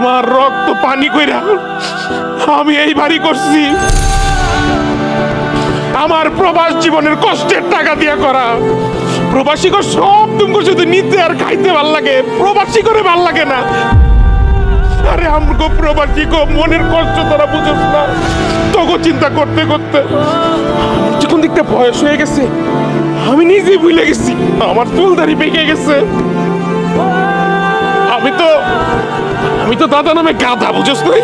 আমার রক্ত পানি কইরা আমি এই বাড়ি করছি। আমার প্রবাস জীবনের কষ্টের টাকা দিয়া করা। প্রবাসী কর সব তুমি শুধু নিতে আর খাইতে ভালো লাগে। প্রবাসী করে ভালো লাগে না। আরে আমগো প্রবাসী গো, মনের কষ্ট তোরা বুঝোস না। তোকে চিন্তা করতে করতে যখন দিকটা বয়স হয়ে গেছে, আমি নিজেই ভুলে গেছি। আমার চুল দাড়ি পেকে গেছে। আমি তো আমি তো দাদা নামে গাধা বুঝোস তুই?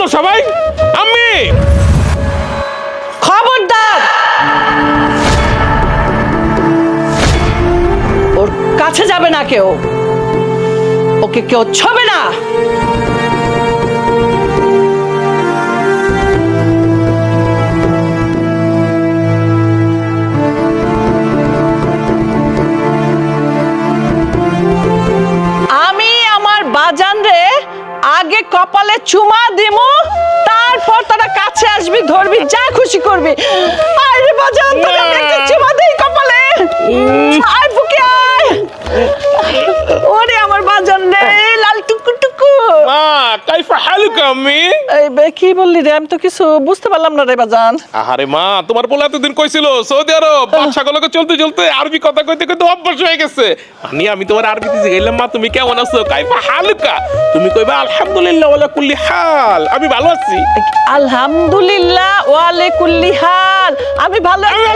গেল সবাই আমি খবরদার! ওর কাছে যাবে না কেউ। ওকে কেউ ছবে না। কপালে চুমা দিমু তারপর তারা কাছে আসবি ধরবি যা খুশি করবি। আরে বাজান তোকে আমি একটা চুমা দেই কপালে আয় বুকে আয় ওরে আমার বাজান রে লাল টুকু টুকু মা কাইফা হালুকা আম্মি এই বে, কি বললি রে? আমি তো কিছু বুঝতে পারলাম না রে বাজান। মা তোমার বলে এতদিন কইছিল সৌদি আরব বাদশাগুলোকে চলতে চলতে আরবি কথা কইতে কইতে অভ্যাস হয়ে গেছে। আমি আমি তোমার আরবিতে জিগাইলাম মা তুমি কেমন আছো? কাইফা হালুকা তুমি কইবা আলহামদুলিল্লাহ ওয়ালা কুল্লি হাল। আমি ভালো আছি। আলহামদুলিল্লাহ ওয়ালে কুল্লি হাল। আমি ভালো আছি।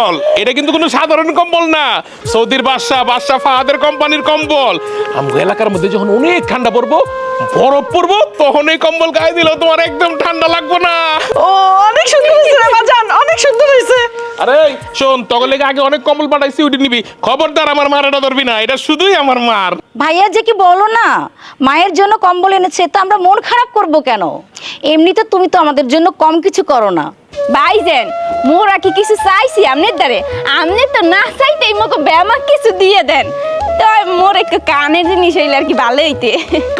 কম্বল। এটা কিন্তু কোনো সাধারণ কম্বল না। সৌদির বাদশাহ বাদশাহ ফাহাদের কোম্পানির কম্বল। আমগো এলাকার মধ্যে যখন অনেক ঠান্ডা পড়ব বরফ পড়ব তখন এই কম্বল গায়ে দিলেও তোমার একদম ঠান্ডা লাগবে না। ও অনেক সুন্দর হয়েছে রে বাজান অনেক সুন্দর হয়েছে। আরে শোন তখন লেগে আগে অনেক কম্বল পাঠাইছি উঠে নিবি। খবরদার আমার মার এটা ধরবি না এটা শুধুই আমার মার। ভাইয়া যে কি বলো না মায়ের জন্য কম্বল এনেছে তো আমরা মন খারাপ করব কেন? এমনিতে তুমি তো আমাদের জন্য কম কিছু করো না। ভাইজান মোরা কি কিছু চাইছি আমনের দ্বারে? আমনে তো না চাইতে মোকে ব্যামা কিছু দিয়ে দেন। তো মোর একটু কানের জিনিস হইলে আর কি ভালো হইতে।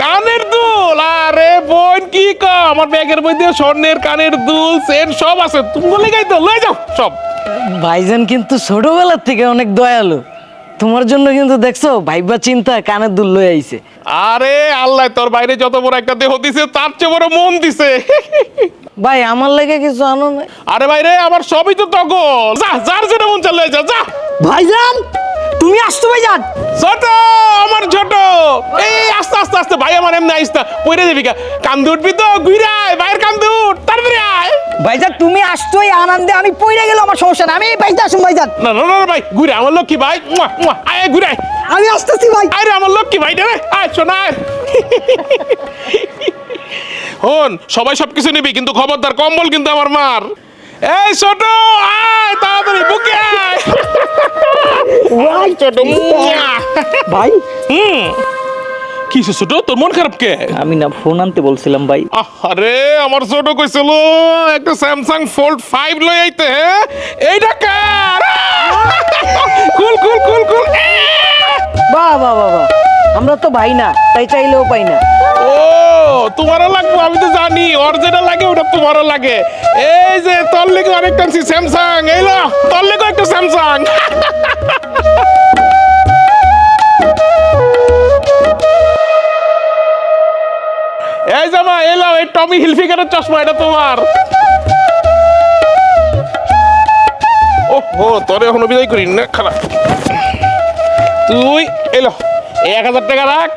কানের দুল? আরে বোন কি কা আমার ব্যাগের মধ্যে স্বর্ণের কানের দুল চেন সব আছে। তুমি লেগাই তো লয়ে যাও সব। ভাইজান কিন্তু ছোটবেলার থেকে অনেক দয়ালু। তোমার জন্য কিন্তু দেখছ ভাইবা চিন্তা কানের দুল লয়ে আইছে। আরে আল্লাহ তোর বাইরে যত বড় একটা দেহ দিছে তার চেয়ে বড় মন দিছে। ভাই আমার লেগে কিছু আনো নাই। আরে বাইরে আমার সবই তো তগল। যা যার যেটা মন চাল যা যা। ভাইজান তুমি আসতো ভাইজান? ছোট আমার ছোট। এই আস্তে আস্তে আস্তে ভাই আমার এমনি আইস্তা পইরে যাবি কা কান্দু উঠবি তো ঘুরায় ভাইয়ের কান্দু উঠ তাড়াতাড়ি আয়। ভাইজান তুমি আসতোই আনন্দে আমি পড়ে গেল আমার সমস্যা না আমি বাইতে আসুন ভাইজান। না না না না, ভাই ঘুরে আমার লক্ষ্মী ভাই মুয়া, মুয়া, আয় আয়। আমি আসতেছি ভাই। আরে আমার লক্ষ্মী ভাই রে আয় শোনা। হন সবাই সব কিছু নিবি কিন্তু খবরদার কম্বল কিন্তু আমার মার। এই ছোট আয় তাড়াতাড়ি বুকে আয়। ছোট ভাই। হুম। কি হইছে ছোট? তোর মন খারাপ কে? আমি না ফোন আনতে বলছিলাম ভাই। আরে আমার ছোট কইছিল একটা স্যামসাং ফোল্ড ফাইভ লই আইতে হ্যাঁ? এইটা কার? কুল কুল কুল কুল আমরা তো ভাই না, তাই চাইলেও পাই না। ও, তোমারও লাগবে, আমি তো জানি, ওর যেটা লাগে ওটা তোমারও লাগে। এই যে, তোর লেগে অনেকটা স্যামসাং এই লো, তোর লেগে একটা স্যামসাং এই জামা, এই টমি হিলফিগারের চশমা, এটা তোমার। ও তোরে এখনও বিদায় করি না, খারাপ। তুই এলো এই এক হাজার টাকা রাখ।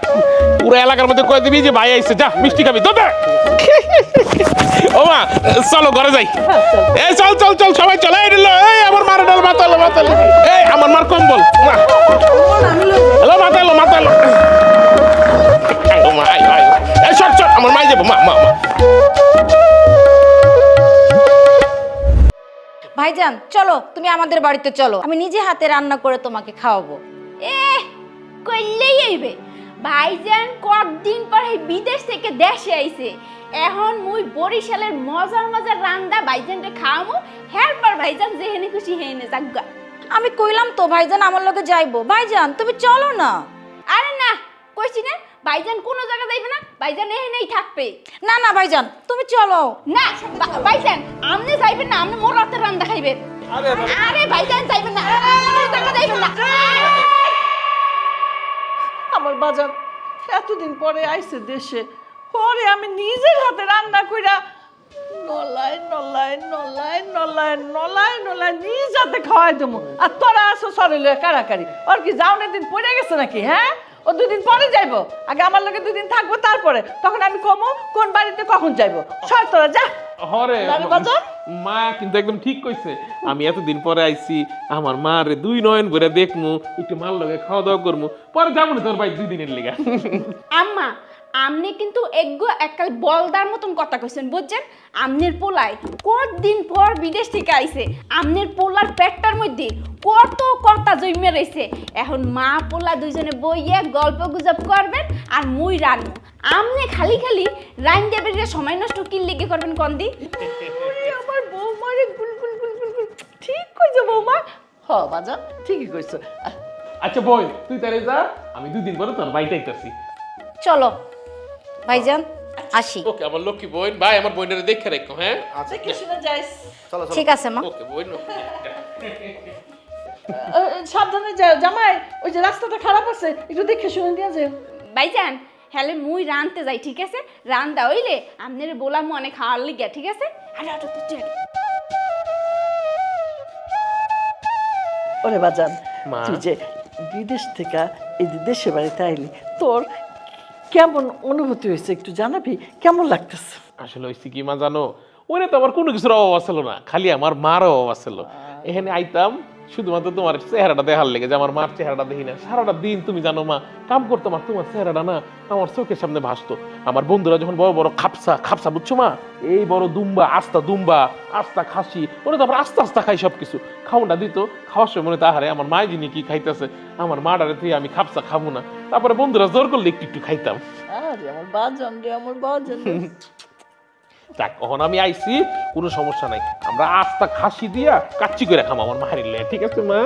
পুরো এলাকার মধ্যে কয়ে দিবি যে ভাই আইসে যা, মিষ্টি খাবি তোদের ও মা, চলো, ঘরে যাই। এ চল চল চল, সবাই চলে। এলো এই, আমার মারে ডাল, মাতালো মাতালো। এই, আমার মার কম্বল হ্যালো, মাতালো মাতালো। এই শট শট আমার মাই যাব, মা মা মা। ভাইজান, চলো, তুমি আমাদের বাড়িতে চলো। আমি নিজে হাতে রান্না করে তোমাকে খাওয়াবো। এ কইলেই আইবে ভাইজান কতদিন পর এই বিদেশ থেকে দেশে আইছে। এখন মুই বরিশালের মজার মজার রান্দা ভাইজানকে খাওয়ামু। হের পর ভাইজান যেহেনে খুশি হেনে যাগা আমি কইলাম তো ভাইজান আমার লগে যাইবো। ভাইজান তুমি চলো না। আরে না কইছি না ভাইজান কোনো জায়গা যাইবে না ভাইজান এখানেই থাকবে। না না ভাইজান তুমি চলো। না বা- ভাইজান আমনে যাইবেন না আমনে মোর রাতের রান্দা খাইবেন। আরে ভাইজান। যাইবেন না। জায়গা যাইবেন না। বাজার। এতদিন পরে আইছে দেশে। পরে আমি নিজের হাতে রান্না কইরা নলাই নলাই নলাই নলাই নলাই নলাই নিজ হাতে খাওয়াই দেবো। আর তোরা আসো সরে লয়ে কারাকারি ওর কি যাওনের দিন পড়ে গেছে নাকি হ্যাঁ? ও দুদিন পরে যাইবো। আগে আমার লোকে দুদিন থাকব তারপরে। তখন আমি কমো কোন বাড়িতে কখন যাইবো। সর তোরা যা। হরে বাজার? মা কিন্তু একদম ঠিক কইছে আমি এতদিন পরে আইছি আমার মা রে দুই নয়ন ভরে দেখমু একটু মাল লগে খাওয়া দাওয়া করমু পরে যাব না তোর ভাই দুই দিনের লেগা। আম্মা আমনে কিন্তু একগো একাল বলদার মতন কথা কইছেন বুঝছেন? আমনের পোলায় কতদিন পর বিদেশ থেকে আইছে আমনের পোলার পেটটার মধ্যে কত কথা জন্মে রয়েছে এখন মা পোলা দুইজনে বইয়ে গল্প গুজব করবেন আর মুই রান্নু আমনে খালি খালি রাইন দেবের সময় নষ্ট কি লেগে করবেন কন্দি গুল গুল গুল গুল গুল। ঠিক কইছে বৌমা। হ বাজার ঠিকই কইছো। আচ্ছা বই তুই তারে যা আমি দুই দিন পরে তোর বাড়িতে আইতাছি। চলো ভাইজান আসি। ওকে আমার লক্ষ্মী বোন ভাই আমার বোনের দেখে রাখো হ্যাঁ? দেখে শুনে যাইস। ঠিক আছে মা। ওকে বোন সাবধানে যাও। জামাই ওই যে রাস্তাটা খারাপ আছে একটু দেখে শুনে দিয়া যাও। ভাইজান হ্যালে মুই রানতে যাই ঠিক আছে? রান্দা হইলে আমনের বলাম অনেক খাওয়ার লিগা ঠিক আছে? আরে আরে ওরে বাজান তুই যে বিদেশ থেকে এই দেশে বাড়িতে আইলি তোর কেমন অনুভূতি হয়েছে একটু জানাবি? কেমন লাগতেছে? আসলে হয়েছে কি মা জানো? ওরে তো আমার কোনো কিছুর অভাব আছিল না খালি আমার মার অভাব আছিল। এখানে আইতাম শুধুমাত্র তোমার চেহারাটা দেখার লেগে যে আমার মার চেহারাটা দেখি না। সারাটা দিন তুমি জানো মা কাম করতাম আর তোমার চেহারাটা না আমার চোখের সামনে ভাসতো। আমার বন্ধুরা যখন বড় বড় খাপসা খাপসা বুঝছ মা? এই বড় দুম্বা আস্তা দুম্বা আস্তা খাসি ওরা তো আবার আস্তে আস্তে খাই সব কিছু খাওয়াটা দিত খাওয়ার সময় মনে তাহারে আমার মায় যিনি কি খাইতেছে আমার মা মাডারে তুই আমি খাপসা খাব না। তারপরে বন্ধুরা জোর করলে একটু একটু খাইতাম। আরে আমার বাজান রে আমার বাজান। যাক কখন আমি আইছি, কোনো সমস্যা নাই। আমরা আস্তা খাসি দিয়া কাচ্চি করে খাম আমার মাহারিল্লে ঠিক আছে মা?